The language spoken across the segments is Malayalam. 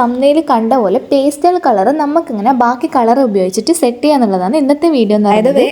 തമ്മയിൽ കണ്ട പോലെ പേസ്റ്റൽ കളർ നമുക്കിങ്ങനെ ബാക്കി കളർ ഉപയോഗിച്ചിട്ട് സെറ്റ് ചെയ്യാന്നുള്ളതാണ് ഇന്നത്തെ വീഡിയോ എന്ന് പറയുന്നത്.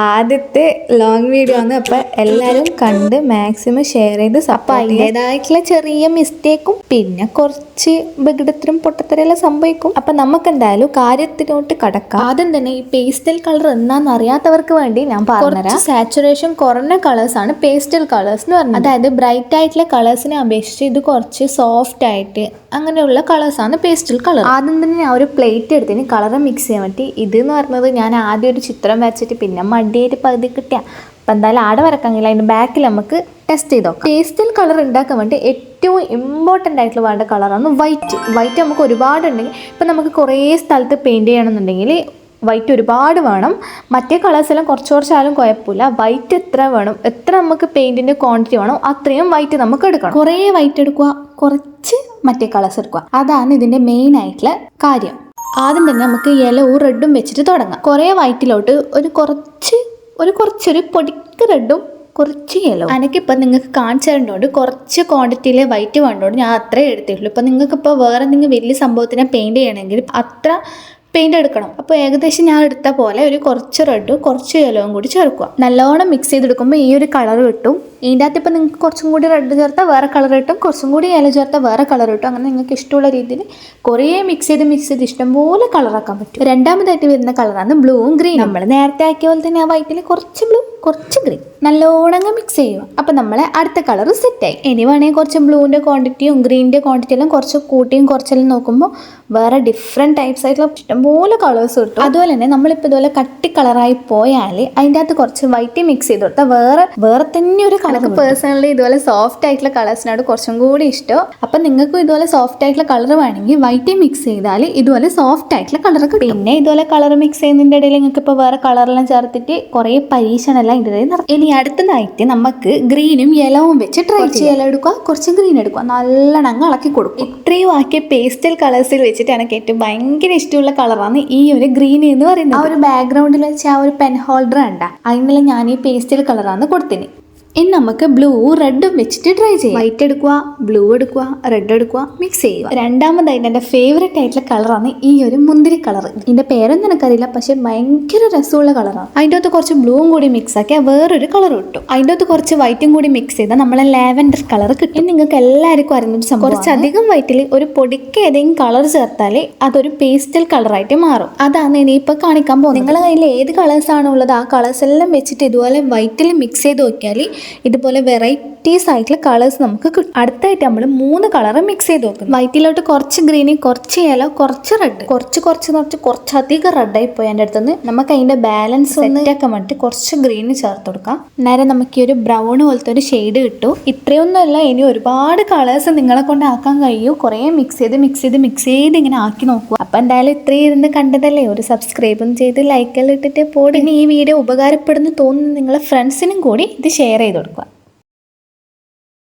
ആദ്യത്തെ ലോങ് വീഡിയോ ആണ്. അപ്പം എല്ലാവരും കണ്ട് മാക്സിമം ഷെയർ ചെയ്ത് അപ്പം അതിന്റെതായിട്ടുള്ള ചെറിയ മിസ്റ്റേക്കും പിന്നെ കുറച്ച് ബഗിടത്തിനും പൊട്ടത്തരെല്ലാം സംഭവിക്കും. അപ്പം നമുക്ക് എന്തായാലും കാര്യത്തിലോട്ട് കടക്കാം. ആദ്യം തന്നെ ഈ പേസ്റ്റൽ കളർ എന്നാന്ന് അറിയാത്തവർക്ക് വേണ്ടി ഞാൻ പറഞ്ഞുതരാം. സാച്ചുറേഷൻ കുറഞ്ഞ കളേഴ്സ് ആണ് പേസ്റ്റൽ കളേഴ്സ് എന്ന് പറഞ്ഞത്. അതായത് ബ്രൈറ്റ് ആയിട്ടുള്ള കളേഴ്സിനെ അപേക്ഷിച്ച് ഇത് കുറച്ച് സോഫ്റ്റ് ആയിട്ട് അങ്ങനെയുള്ള കളേഴ്സ് ആണ് പേസ്റ്റൽ കളർ ആദ്യം തന്നെ ഞാൻ ഒരു പ്ലേറ്റ് എടുത്തിന് കളർ മിക്സ് ചെയ്യാൻ പറ്റി ഇത് എന്ന് പറഞ്ഞത് ഞാൻ ആദ്യം ഒരു ചിത്രം വരച്ചിട്ട് പിന്നെ മടിയായിട്ട് പകുതി കിട്ടിയ. അപ്പം എന്തായാലും ആടെ വരക്കാമെങ്കിൽ അതിന്റെ ബാക്കിൽ നമുക്ക് ടെസ്റ്റ് ചെയ്ത് നോക്കാം. പേസ്റ്റൽ കളർ ഉണ്ടാക്കാൻ വേണ്ടി ഏറ്റവും ഇമ്പോർട്ടന്റ് ആയിട്ടുള്ള വേണ്ട കളറാണ് വൈറ്റ് വൈറ്റ് നമുക്ക് ഒരുപാട് ഉണ്ടെങ്കിൽ ഇപ്പം നമുക്ക് കുറേ സ്ഥലത്ത് പെയിന്റ് ചെയ്യണമെന്നുണ്ടെങ്കിൽ വൈറ്റ് ഒരുപാട് വേണം. മറ്റേ കളേഴ്സ് എല്ലാം കുറച്ച് കുറച്ചാലും കുഴപ്പമില്ല. വൈറ്റ് എത്ര വേണം എത്ര നമുക്ക് പെയിന്റിന്റെ ക്വാണ്ടിറ്റി വേണം അത്രയും വൈറ്റ് നമുക്ക് എടുക്കണം. കുറേ വൈറ്റ് എടുക്കുക കുറച്ച് മറ്റേ കളേഴ്സ് എടുക്കുക. അതാണ് ഇതിന്റെ മെയിൻ ആയിട്ടുള്ള കാര്യം. ആദ്യം തന്നെ നമുക്ക് യെലോവും റെഡും വെച്ചിട്ട് തുടങ്ങാം. കുറേ വൈറ്റിലോട്ട് ഒരു കുറച്ച് ഒരു കുറച്ചൊരു പൊടിക്ക് റെഡും കുറച്ച് യെല്ലോ എനിക്കിപ്പോൾ നിങ്ങൾക്ക് കാണിച്ചു തരേണ്ടതുകൊണ്ട് കുറച്ച് ക്വാണ്ടിറ്റിയിലെ വൈറ്റ് വേണ്ടതുകൊണ്ട് ഞാൻ അത്രേ എടുത്തിട്ടുള്ളൂ. ഇപ്പം നിങ്ങൾക്കിപ്പോൾ വേറെ എന്തെങ്കിലും വലിയ സംഭവത്തിനെ പെയിന്റ് ചെയ്യണമെങ്കിൽ അത്ര പെയിന്റ് എടുക്കണം. അപ്പോൾ ഏകദേശം ഞാൻ എടുത്ത പോലെ ഒരു കുറച്ച് റെഡും കുറച്ച് യെല്ലോവും കൂടി ചേർക്കുക. നല്ലോണം മിക്സ് ചെയ്തെടുക്കുമ്പോൾ ഈ ഒരു കളർ കിട്ടും. ഇതിന്റെ അകത്ത് ഇപ്പോൾ നിങ്ങൾക്ക് കുറച്ചും കൂടി റെഡ് ചേർത്താൽ വേറെ കളർ കിട്ടും. കുറച്ചും കൂടി യെല്ലോ ചേർത്താൽ വേറെ കളർ കിട്ടും. അങ്ങനെ നിങ്ങൾക്ക് ഇഷ്ടമുള്ള രീതിയിൽ കുറേ മിക്സ് ചെയ്ത് മിക്സ് ചെയ്ത് ഇഷ്ടംപോലെ കളറാക്കാൻ പറ്റും. രണ്ടാമതായിട്ട് വരുന്ന കളറാണ് ബ്ലൂവും ഗ്രീനും നമ്മൾ നേരത്തെ ആക്കിയ പോലെ തന്നെ ആ വൈറ്റിൽ കുറച്ച് ബ്ലൂ കുറച്ച് ഗ്രീൻ നല്ലോണം മിക്സ് ചെയ്യുക. അപ്പം നമ്മളെ അടുത്ത കളർ സെറ്റായി ഇനി വേണമെങ്കിൽ കുറച്ച് ബ്ലൂവിന്റെ ക്വാണ്ടിറ്റിയും ഗ്രീനിന്റെ ക്വാണ്ടിറ്റിയും എല്ലാം കുറച്ച് കൂട്ടിയും കുറച്ചെല്ലാം നോക്കുമ്പോൾ വേറെ ഡിഫറെന്റ് ടൈപ്സ് ആയിട്ടുള്ള ഇഷ്ടംപോലെ കളേഴ്സ് കിട്ടും. അതുപോലെ തന്നെ നമ്മളിപ്പോൾ ഇതുപോലെ കട്ടി കളറായി പോയാൽ അതിന്റെ അകത്ത് കുറച്ച് വൈറ്റ് മിക്സ് ചെയ്ത് കൊടുത്താൽ വേറെ വേറെ തന്നെ ഒരു കളർ പേഴ്സണലി ഇതുപോലെ സോഫ്റ്റ് ആയിട്ടുള്ള കളേഴ്സിനോട് കുറച്ചും കൂടി ഇഷ്ടം. അപ്പം നിങ്ങൾക്കും ഇതുപോലെ സോഫ്റ്റ് ആയിട്ടുള്ള കളർ വേണമെങ്കിൽ വൈറ്റ് മിക്സ് ചെയ്താൽ ഇതുപോലെ സോഫ്റ്റ് ആയിട്ടുള്ള കളർ കിട്ടും. പിന്നെ ഇതുപോലെ കളർ മിക്സ് ചെയ്യുന്നതിന്റെ ഇടയിൽ നിങ്ങൾക്ക് ഇപ്പോൾ വേറെ കളറെല്ലാം ചേർത്തിട്ട് കുറേ പരീക്ഷണമെല്ലാം ഇടയിൽ നടത്തും ഇനി അടുത്തതായിട്ട് നമുക്ക് ഗ്രീനും യെലോവും വെച്ച് ട്രൈ കുറച്ച് യെല്ലോ എടുക്കുക കുറച്ച് ഗ്രീൻ എടുക്കുക. നല്ലോണം അങ്ങ് ഇളക്കി കൊടുക്കും. ഇത്രയും ആക്കിയ പേസ്റ്റൽ കളേഴ്സിൽ വെച്ചിട്ട് എനിക്ക് ഏറ്റവും ഭയങ്കര ഇഷ്ടമുള്ള കളറാണ് ഈ ഒരു ഗ്രീൻ എന്ന് പറയുന്നത്. ആ ഒരു ബാക്ക്ഗ്രൗണ്ടിൽ വെച്ച് ആ ഒരു പെൻ ഹോൾഡർ ഉണ്ട് അതിനെല്ലാം ഞാൻ ഈ പേസ്റ്റൽ കളറാണ് കൊടുത്തിന് ഇനി നമുക്ക് ബ്ലൂ റെഡും വെച്ചിട്ട് ട്രൈ ചെയ്യാം. വൈറ്റ് എടുക്കുക ബ്ലൂ എടുക്കുക റെഡ് എടുക്കുക മിക്സ് ചെയ്യുക. രണ്ടാമതായിട്ട് എന്റെ ഫേവറേറ്റ് ആയിട്ടുള്ള കളറാണ് ഈ ഒരു മുന്തിരി കളർ ഇതിന്റെ പേരൊന്നും എനിക്കറിയില്ല പക്ഷെ ഭയങ്കര രസമുള്ള കളറാണ് അതിന്റെ അകത്ത് കുറച്ച് ബ്ലൂവും കൂടി മിക്സ് ആക്കിയാൽ വേറൊരു കളർ കിട്ടും അതിന്റെ അകത്ത് കുറച്ച് വൈറ്റും കൂടി മിക്സ് ചെയ്താൽ നമ്മളെ ലാവൻഡർ കളർ കിട്ടും. നിങ്ങൾക്ക് എല്ലാവർക്കും അറിയുന്ന സംഭവം കുറച്ചധികം വൈറ്റിൽ ഒരു പൊടിക്ക് ഏതെങ്കിലും കളർ ചേർത്താൽ അതൊരു പേസ്റ്റൽ കളറായിട്ട് മാറും. അതാണ് ഇനി ഇപ്പൊ കാണിക്കാൻ പോകുന്നത്. നിങ്ങളുടെ കയ്യിൽ ഏത് കളേഴ്സ് ആണ് ഉള്ളത് ആ കളേഴ്സ് എല്ലാം വെച്ചിട്ട് ഇതുപോലെ വൈറ്റിൽ മിക്സ് ചെയ്ത് നോക്കിയാൽ ഇതുപോലെ വെറൈറ്റീസ് ആയിട്ടുള്ള കളേഴ്സ് നമുക്ക് കിട്ടും അടുത്തായിട്ട് നമ്മൾ മൂന്ന് കളർ മിക്സ് ചെയ്ത് നോക്കും വൈറ്റിലോട്ട് കുറച്ച് ഗ്രീന് കുറച്ച് യെല്ലോ കുറച്ച് റെഡ് കുറച്ച് കുറച്ച് കുറച്ച് കുറച്ച് കുറച്ചധികം റെഡായി പോയി എന്റെ അടുത്തുനിന്ന്. നമുക്ക് അതിന്റെ ബാലൻസ് സെറ്റാക്കാൻ വേണ്ടി കുറച്ച് ഗ്രീന് ചേർത്ത് കൊടുക്കാം. നേരെ നമുക്ക് ഈ ഒരു ബ്രൗൺ പോലത്തെ ഒരു ഷെയ്ഡ് കിട്ടും. ഇത്രയൊന്നുമല്ല ഇനി ഒരുപാട് കളേഴ്സ് നിങ്ങളെ കൊണ്ട് ആക്കാൻ കഴിയും. കുറേ മിക്സ് ചെയ്ത് മിക്സ് ചെയ്ത് മിക്സ് ചെയ്ത് ഇങ്ങനെ ആക്കി നോക്കുക. അപ്പം എന്തായാലും ഇത്രയും ഇരുന്ന് കണ്ടതല്ലേ? ഒരു സബ്സ്ക്രൈബും ചെയ്ത് ലൈക്കെല്ലാം ഇട്ടിട്ട് പോടി. ഇനി ഈ വീഡിയോ ഉപകാരപ്പെടുന്നു തോന്നുന്നു നിങ്ങളെ ഫ്രണ്ട്സിനും കൂടി ഇത് ഷെയർ ചെയ്ത് കൊടുക്കുക